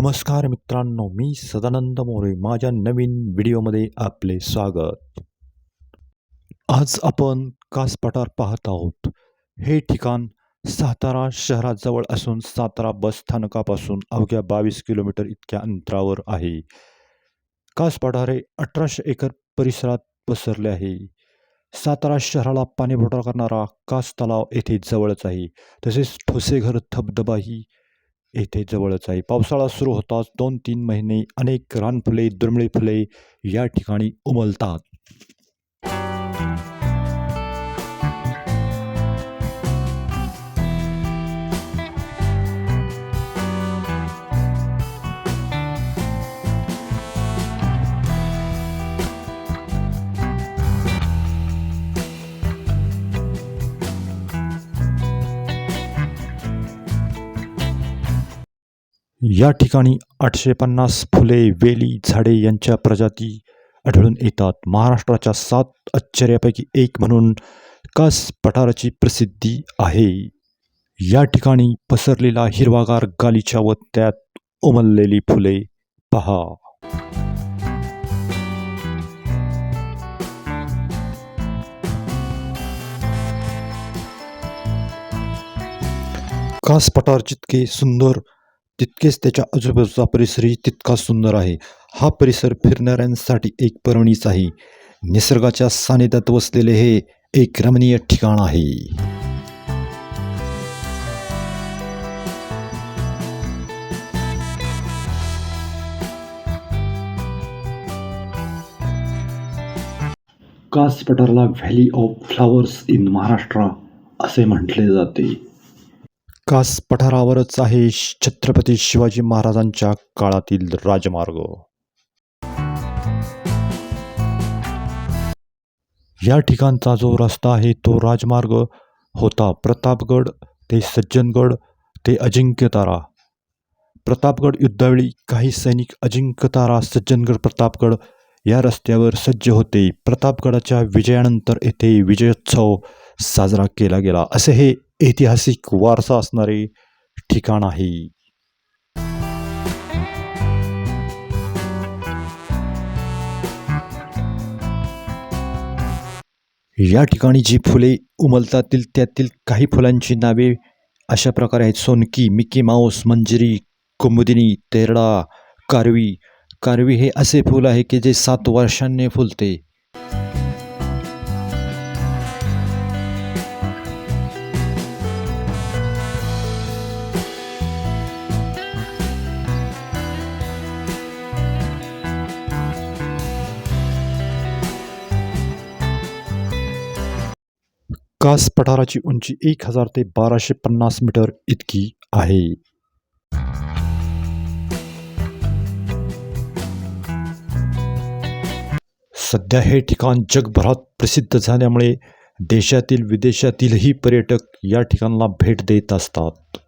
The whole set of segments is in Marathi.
नमस्कार मित्रांनो मी सदानंद मोरे माझ्या नवीन व्हिडिओमध्ये आपले स्वागत. आज आपण कास पठार पाहत आहोत. हे ठिकाण सातारा शहराजवळ असून सातारा बस स्थानकापासून अवघ्या बावीस किलोमीटर इतक्या अंतरावर आहे. कास पठार हे अठराशे एकर परिसरात पसरले आहे. सातारा शहराला पाणीपुरवठा करणारा कास तलाव येथे जवळच आहे. तसेच ठोसेघर धबधबाही येथे जवळच आहे. पावसाळा सुरू होताच दोन तीन महिने अनेक रानफुले दुर्मिळ फुले या ठिकाणी उमलतात. या ठिकाणी आठशे पन्नास फुले वेली झाडे यांच्या प्रजाती आढळून येतात. महाराष्ट्राच्या सात आश्चर्यापैकी एक म्हणून कास पठाराची प्रसिद्धी आहे. या ठिकाणी पसरलेला हिरवागार गालीच्या व त्यात उमललेली फुले पहा. कास पठार जितके सुंदर तितकेच त्याच्या आजूबाजूचा परिसरही तितका सुंदर आहे. हा परिसर फिरणाऱ्यांसाठी एक पर्वणीच आहे. निसर्गाच्या सानिध्यात वसलेले हे एक रमणीय ठिकाण आहे. Kaas पठारला valley of flowers in Maharashtra असे म्हटले जाते. कास पठारावरच आहे छत्रपती शिवाजी महाराजांच्या काळातील राजमार्ग. या ठिकाणचा जो रस्ता आहे तो राजमार्ग होता प्रतापगड ते सज्जनगड ते अजिंक्यतारा. प्रतापगड युद्धावेळी काही सैनिक अजिंक्यतारा सज्जनगड प्रतापगड या रस्त्यावर सज्ज होते. प्रतापगडाच्या विजयानंतर येथे विजयोत्सव साजरा केला गेला. असे हे ऐतिहासिक वारसा असणारे ठिकाण आहे. या ठिकाणी जी फुले उमलतातील त्यातील काही फुलांची नावे अशा प्रकारे आहेत. सोनकी मिकी माऊस मंजिरी कुमुदिनी तेरडा कारवी. कारवी हे असे फूल आहे की जे सात वर्षांनी फुलते. कास पठाराची उंची एक हजार ते बाराशे पन्नास मीटर इतकी आहे. सध्या हे ठिकाण जगभरात प्रसिद्ध झाल्यामुळे देशातील विदेशातीलही पर्यटक या ठिकाणाला भेट देत असतात.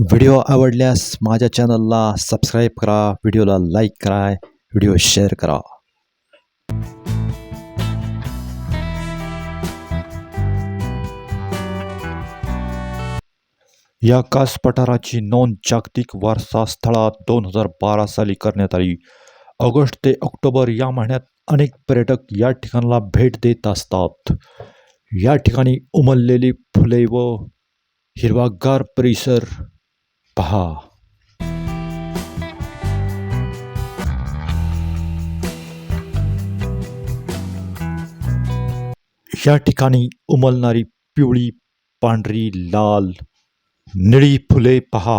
व्हिडिओ आवडल्यास माझ्या चॅनलला सबस्क्राईब करा व्हिडिओला लाईक करा व्हिडिओ शेअर करा. या कास पठाराची नोंद जागतिक वारसा स्थळात दोन हजार बारा साली करण्यात आली. ऑगस्ट ते ऑक्टोबर या महिन्यात अनेक पर्यटक या ठिकाणाला भेट देत असतात. या ठिकाणी उमललेली फुले व हिरवागार परिसर पहा. या ठिकाणी उमलणारी पिवळी पांढरी लाल निळी फुले पहा.